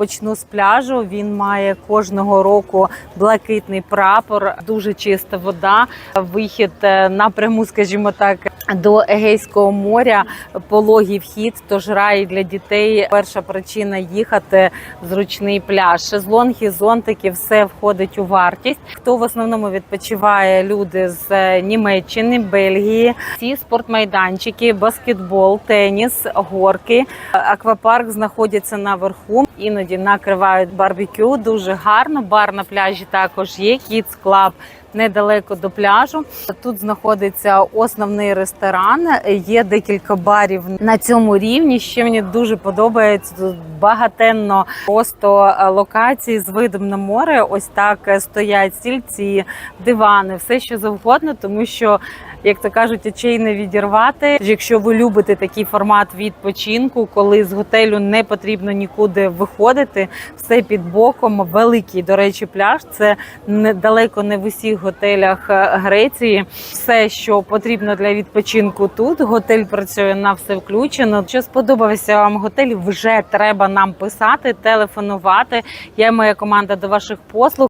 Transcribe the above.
Почну з пляжу. Він має кожного року блакитний прапор, дуже чиста вода. Вихід е, напряму, скажімо так, до Егейського моря, пологий вхід, тож рай для дітей. Перша причина їхати зручний пляж. Шезлонги, зонтики, все входить у вартість. Хто в основному відпочиває люди з е, Німеччини, Бельгії, ці спортмайданчики, баскетбол, теніс, горки. Аквапарк знаходиться наверху. Іноді накривають барбекю. Дуже гарно. Бар на пляжі також є. Kids Club недалеко до пляжу. Тут знаходиться основний ресторан. Є декілька барів на цьому рівні. Ще мені дуже подобається тут багатенно просто е, локації з видом на море. Ось так е, стоять стільці, дивани, все що завгодно, тому що. Як то кажуть, очей не відірвати. Якщо ви любите такий формат відпочинку, коли з готелю не потрібно нікуди виходити, все під боком. Великий, до речі, пляж. Це недалеко не в усіх готелях е, Греції. Все, що потрібно для відпочинку тут. Готель працює на все включено. Якщо сподобався вам готель, вже треба нам писати, телефонувати. Я і моя команда до ваших послуг.